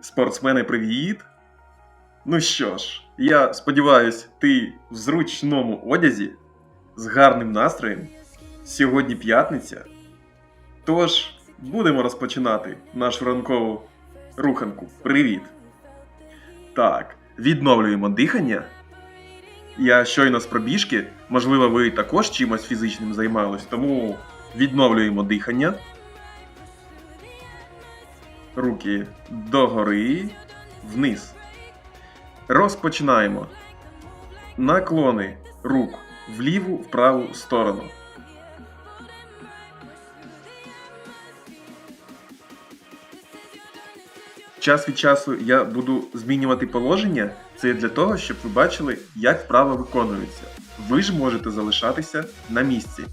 Спортсмени, привіт! Ну що ж, я сподіваюсь, ти в зручному одязі з гарним настроєм. Сьогодні п'ятниця. Тож, будемо розпочинати нашу ранкову руханку. Привіт! Так, відновлюємо дихання. Я щойно з пробіжки, можливо, ви також чимось фізичним займались, тому відновлюємо дихання. Руки догори, вниз. Розпочинаємо. Наклони рук в ліву, в праву сторону. Час від часу я буду змінювати положення. Це для того, щоб ви бачили, як вправа виконується. Ви ж можете залишатися на місці.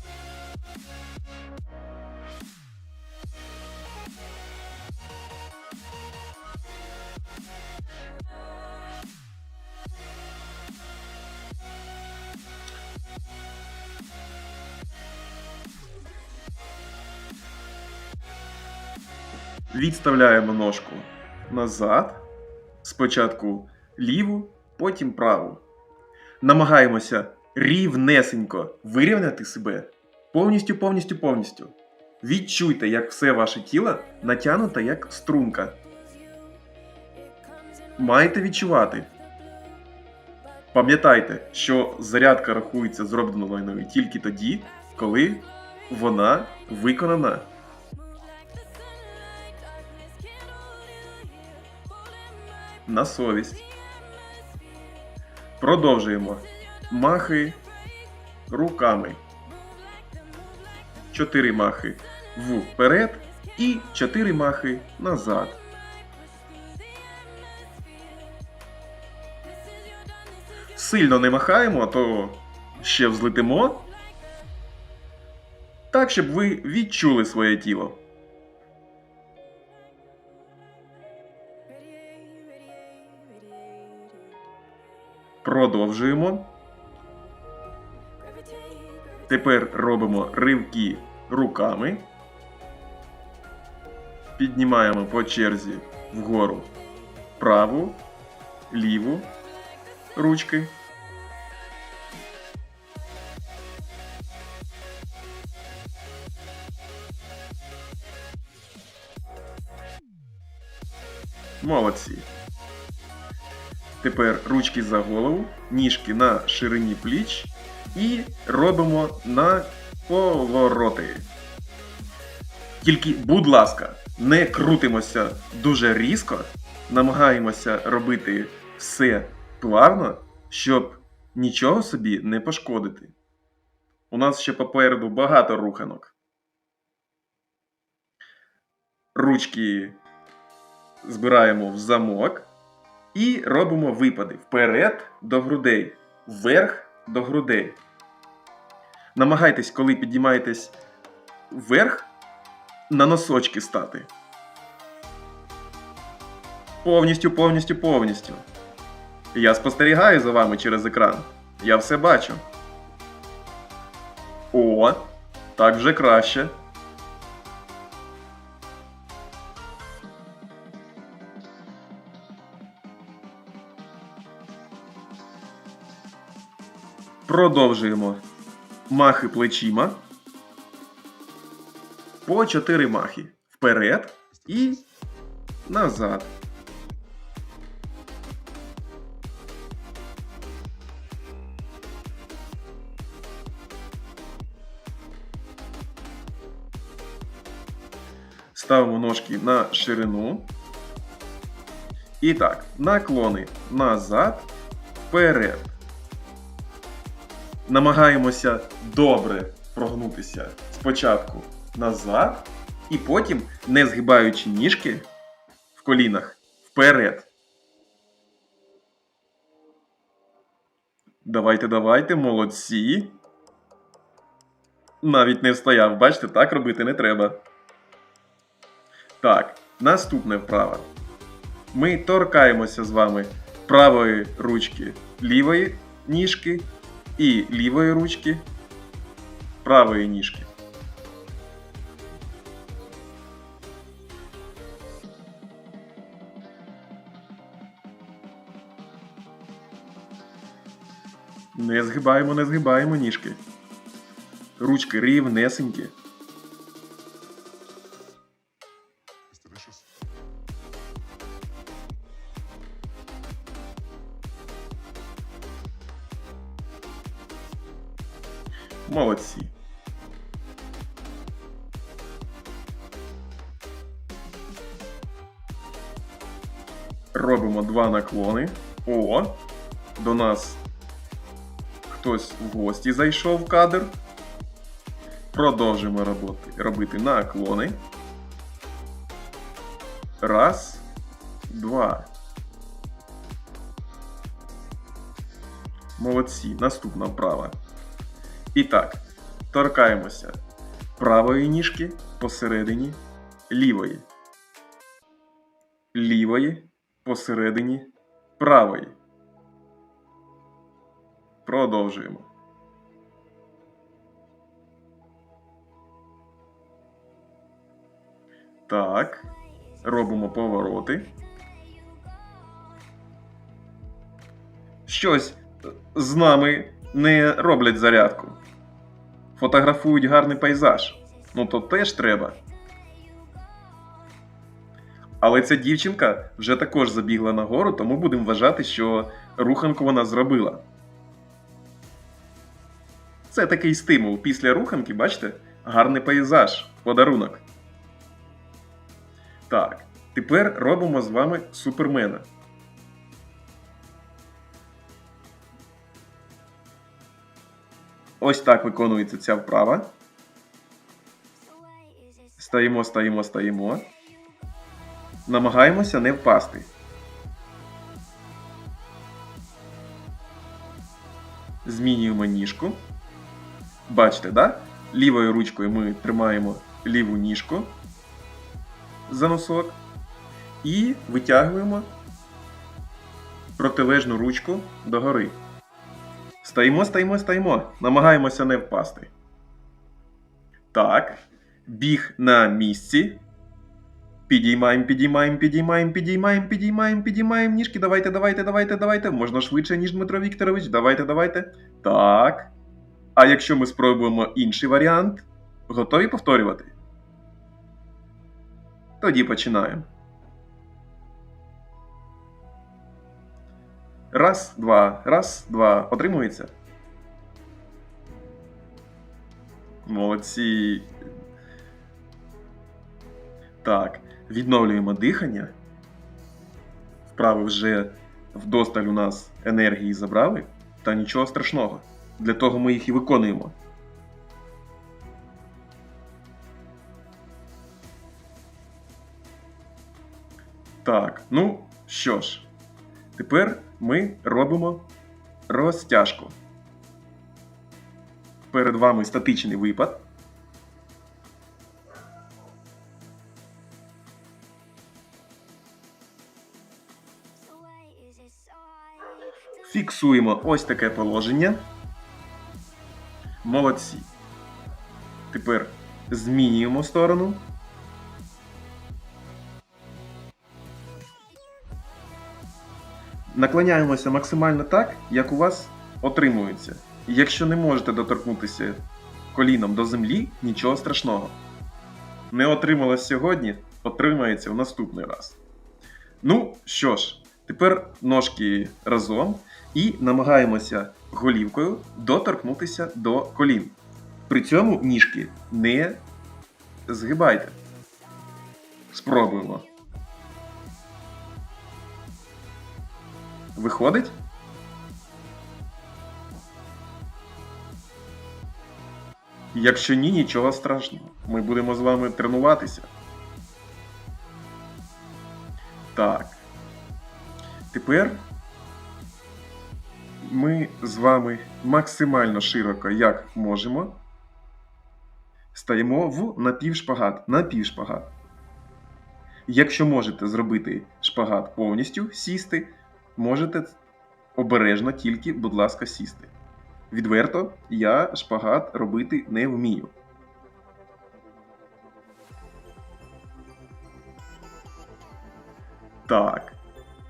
Відставляємо ножку назад. Спочатку ліву, потім праву. Намагаємося рівнесенько вирівняти себе повністю, повністю, повністю. Відчуйте, як все ваше тіло натягнуто як струнка. Маєте відчувати. Пам'ятайте, що зарядка рахується зробленою тільки тоді, коли вона виконана. На совість. Продовжуємо. Махи руками. Чотири махи вперед і чотири махи назад. Сильно не махаємо, а то ще взлетимо. Так, щоб ви відчули своє тіло. Продовжуємо. Тепер робимо ривки руками. Піднімаємо по черзі вгору праву, ліву ручки. Молодці. Тепер ручки за голову, ніжки на ширині пліч і робимо на повороти. Тільки, будь ласка, не крутимося дуже різко, намагаємося робити все плавно, щоб нічого собі не пошкодити. У нас ще попереду багато руханок. Ручки збираємо в замок. І робимо випади вперед до грудей, вверх до грудей. Намагайтесь, коли підіймаєтесь вверх, на носочки стати. Повністю, повністю, повністю. Я спостерігаю за вами через екран. Я все бачу. О, так вже краще. Продовжуємо махи плечима. По 4 махи. Вперед і назад. Ставимо ножки на ширину. І так, наклони назад, вперед намагаємося добре прогнутися спочатку назад, і потім, не згибаючи ніжки в колінах, вперед. Давайте, давайте, молодці. Навіть не встояв, бачите, так робити не треба. Так, наступне вправо. Ми торкаємося з вами правої ручки лівої ніжки і лівої ручки, правої ніжки. Не згибаємо, не згибаємо ніжки. Ручки рівнесенькі. Робимо два наклони. О! До нас хтось в гості зайшов в кадр. Продовжимо роботи, робити наклони. Раз, два. Молодці. Наступна вправа. І так, торкаємося правої ніжки посередині лівої. Лівої посередині правої. Продовжуємо. Так. Робимо повороти. Щось з нами не роблять зарядку. Фотографують гарний пейзаж. Ну то теж треба. Але ця дівчинка вже також забігла нагору, тому будемо вважати, що руханку вона зробила. Це такий стимул. Після руханки, бачите, гарний пейзаж, подарунок. Так, тепер робимо з вами супермена. Ось так виконується ця вправа. Стаємо, стаємо, стаємо. Намагаємося не впасти. Змінюємо ніжку. Бачите, да? Лівою ручкою ми тримаємо ліву ніжку за носок і витягуємо протилежну ручку догори. Стоїмо, стоїмо, стоїмо. Намагаємося не впасти. Так. Біг на місці. Підіймаємо, підіймаємо, підіймаємо, підіймаємо, підіймаємо, підіймаємо ніжки. Давайте, давайте, давайте, давайте. Можна швидше, ніж Дмитро Вікторович. Давайте, давайте. Так. А якщо ми спробуємо інший варіант, готові повторювати? Тоді починаємо. Раз, два, раз, два. Отримується. Молодці. Так, відновлюємо дихання. Вправи вже вдосталь у нас енергії забрали, та нічого страшного. Для того ми їх і виконуємо. Так, ну що ж, тепер ми робимо розтяжку. Перед вами статичний випад. Фіксуємо ось таке положення. Молодці. Тепер змінюємо сторону. Наклоняємося максимально так, як у вас отримується. Якщо не можете доторкнутися коліном до землі, нічого страшного. Не отрималось сьогодні, отримається в наступний раз. Ну що ж, тепер ножки разом і намагаємося голівкою доторкнутися до колін. При цьому ніжки не згибайте. Спробуємо. Виходить? Якщо ні, нічого страшного. Ми будемо з вами тренуватися. Так. Тепер ми з вами максимально широко, як можемо, стаємо в напівшпагат. Напівшпагат. Якщо можете зробити шпагат повністю сісти, можете обережно тільки, будь ласка, сісти. Відверто, я шпагат робити не вмію. Так.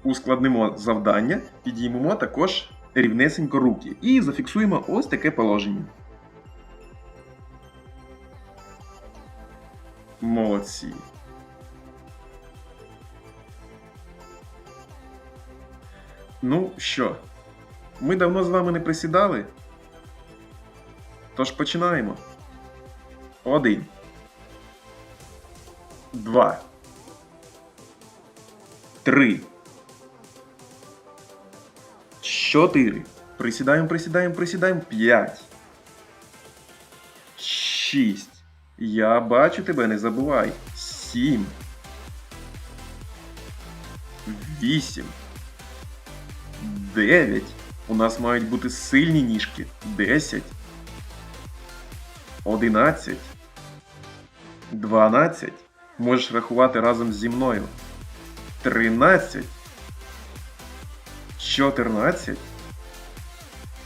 Ускладнимо завдання, підіймемо також рівнесенько руки і зафіксуємо ось таке положення. Молодці. Ну що, ми давно з вами не присідали? Тож починаємо. Один. Два. Три. Чотири. Присідаємо, присідаємо, присідаємо. П'ять. Шість. Я бачу тебе, не забувай. Сім. Вісім. Дев'ять. У нас мають бути сильні ніжки. Десять. Одинадцять. Дванадцять. Можеш рахувати разом зі мною. Тринадцять. Чотирнадцять.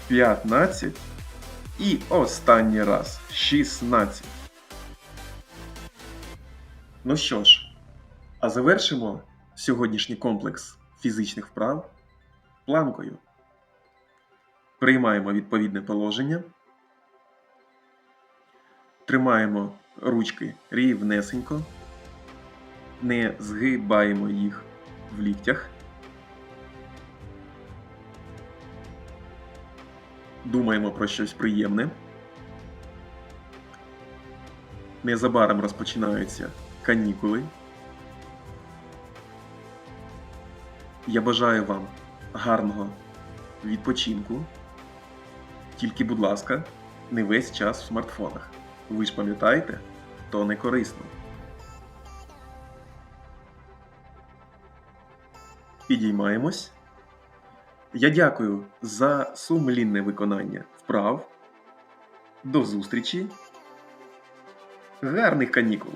П'ятнадцять. І останній раз. Шістнадцять. Ну що ж, а завершимо сьогоднішній комплекс фізичних вправ планкою. Приймаємо відповідне положення. Тримаємо ручки рівнесенько. Не згибаємо їх в ліктях. Думаємо про щось приємне. Незабаром розпочинаються канікули. Я бажаю вам гарного відпочинку. Тільки, будь ласка, не весь час в смартфонах. Ви ж пам'ятаєте, то не корисно. Підіймаємось. Я дякую за сумлінне виконання вправ. До зустрічі. Гарних канікул!